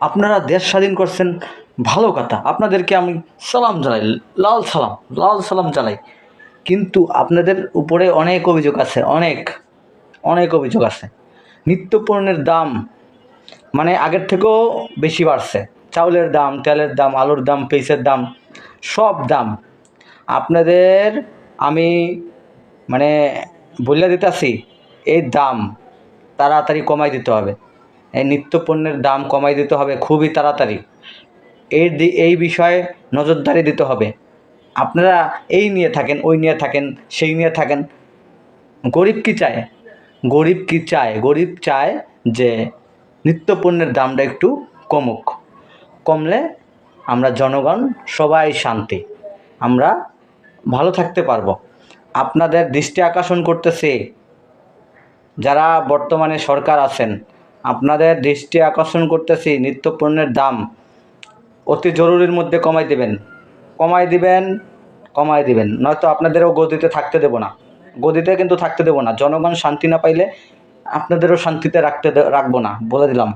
আপনারা দেশ স্বাধীন করছেন, ভালো কথা। আপনাদেরকে আমি সালাম জানাই, লাল সালাম লাল সালাম জানাই। কিন্তু আপনাদের উপরে অনেক অভিযোগ আছে, অনেক অনেক অভিযোগ আছে। নিত্যপণ্যের দাম মানে আগের থেকেও বেশি বাড়ছে। চাউলের দাম, তেলের দাম, আলুর দাম, পেঁয়াজের দাম, সব দাম। আপনাদের আমি মানে বলে দিতেছি, এই দাম তাড়াতাড়ি কমাই দিতে হবে। এই নিত্যপণ্যের দাম কমাই দিতে হবে খুবই তাড়াতাড়ি। এর এই বিষয়ে নজরদারি দিতে হবে। আপনারা এই নিয়ে থাকেন, ওই নিয়ে থাকেন, সেই নিয়ে থাকেন। গরিব কি চায়? গরিব কি চায়? গরিব চায় যে নিত্যপণ্যের দামটা একটু কমুক। কমলে আমরা জনগণ, সবাই শান্তি। আমরা ভালো থাকতে পারব। আপনাদের দৃষ্টি আকর্ষণ করতেছে। যারা বর্তমানে সরকার আছেন আপনাদের দৃষ্টি আকর্ষণ করতেছি নিত্যপণ্যের দাম। অতি জরুরির মধ্যে কমাই দেবেন। কমাই দিবেন কমাই দিবেন। নয়তো আপনাদেরও গদিতে থাকতে দেব না। গদিতে কিন্তু থাকতে দেব না। জনগণ শান্তি না পাইলে আপনাদেরও শান্তিতে রাখতে রাখব না। বলে দিলাম।